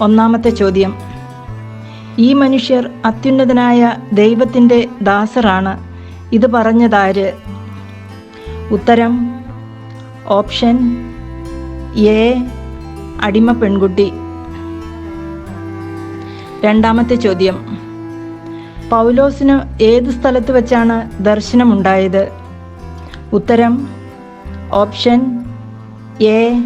ഒന്നാമത്തെ ചോദ്യം. ഈ മനുഷ്യർ അത്യുന്നതനായ ദൈവത്തിന്റെ ദാസറാണ് ഇത് പറഞ്ഞതാര്? ഉത്തരം ഓപ്ഷൻ എ അടിമ പെൺകുട്ടി രണ്ടാമത്തെ ചോദ്യം. പൗലോസിന് ഏത് സ്ഥലത്ത് വെച്ചാണ് ദർശനമുണ്ടായത്? ഉത്തരം ഓപ്ഷൻ എ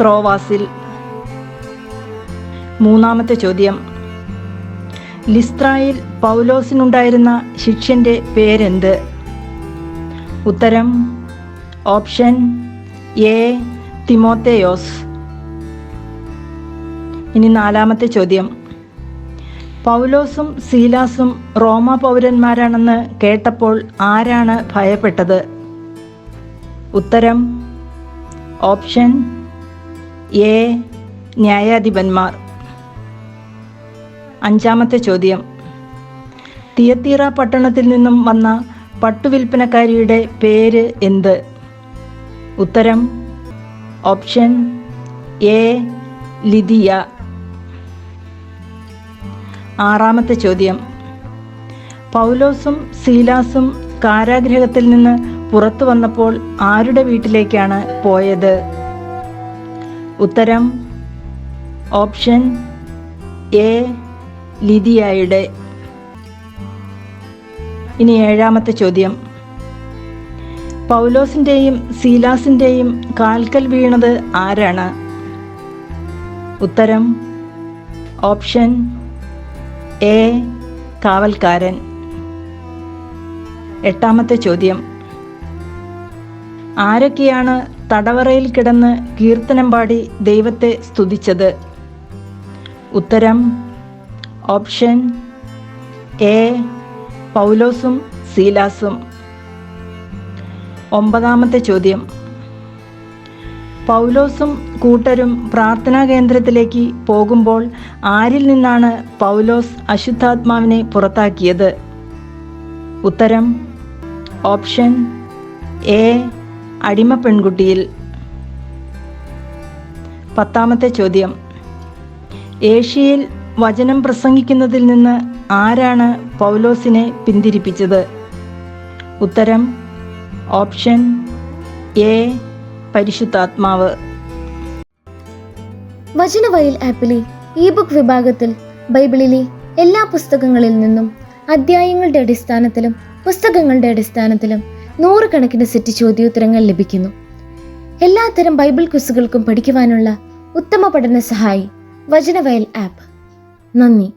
ത്രോവാസിൽ. മൂന്നാമത്തെ ചോദ്യം. ലിസ്ത്രായിൽ പൗലോസിനുണ്ടായിരുന്ന ശിഷ്യന്റെ പേരെന്ത്? ഉത്തരം ഓപ്ഷൻ എ തിമോത്തേയോസ്. ഇനി നാലാമത്തെ ചോദ്യം. പൗലോസും സീലാസും റോമ പൗരന്മാരാണെന്ന് കേട്ടപ്പോൾ ആരാണ് ഭയപ്പെട്ടത്? ഉത്തരം ഓപ്ഷൻ എ ന്യായാധിപന്മാർ. അഞ്ചാമത്തെ ചോദ്യം. തിയത്തീറ പട്ടണത്തിൽ നിന്നും വന്ന പട്ടുവിൽപ്പനക്കാരിയുടെ പേര് എന്ത്? ഉത്തരം ഓപ്ഷൻ എ ലിതിയ ആറാമത്തെ ചോദ്യം. പൗലോസും സീലാസും കാരാഗ്രഹത്തിൽ നിന്ന് പുറത്തു വന്നപ്പോൾ ആരുടെ വീട്ടിലേക്കാണ് പോയത്? ഉത്തരം ഓപ്ഷൻ എ ലിതിയായുടെ ഇനി ഏഴാമത്തെ ചോദ്യം. പൗലോസിന്റെയും സീലാസിന്റെയും കാൽക്കൽ വീണത് ആരാണ്? ഉത്തരം ഓപ്ഷൻ എ കാവൽക്കാരൻ. എട്ടാമത്തെ ചോദ്യം. ആരൊക്കെയാണ് തടവറയിൽ കിടന്ന് കീർത്തനം പാടി ദൈവത്തെ സ്തുതിച്ചത്? ഉത്തരം ഓപ്ഷൻ എ പൗലോസും സീലാസും. ഒമ്പതാമത്തെ ചോദ്യം. പൗലോസും കൂട്ടരും പ്രാർത്ഥനാ കേന്ദ്രത്തിലേക്ക് പോകുമ്പോൾ ആരിൽ നിന്നാണ് പൗലോസ് അശുദ്ധാത്മാവിനെ പുറത്താക്കിയത്? ഉത്തരം ഓപ്ഷൻ എ അടിമ പെൺകുട്ടിയിൽ. പത്താമത്തെ ചോദ്യം. ഏഷ്യയിൽ വചനം പ്രസംഗിക്കുന്നതിൽ നിന്ന് ആരാണ് പൗലോസിനെ പിന്തിരിപ്പിച്ചത്? ഉത്തരം ഓപ്ഷൻ എ പരിശുദ്ധാത്മാവ്. വചനവയൽ ആപ്പിലെ ഇ ബുക്ക് വിഭാഗത്തിൽ ബൈബിളിലെ എല്ലാ പുസ്തകങ്ങളിൽ നിന്നും അധ്യായങ്ങളുടെ അടിസ്ഥാനത്തിലും പുസ്തകങ്ങളുടെ അടിസ്ഥാനത്തിലും നൂറുകണക്കിന് സെറ്റ് ചോദ്യോത്തരങ്ങൾ ലഭിക്കുന്നു. എല്ലാത്തരം ബൈബിൾ ക്വിസുകൾക്കും പഠിക്കുവാനുള്ള ഉത്തമ പഠന സഹായി വചനവയൽ ആപ്പ്. നന്ദി.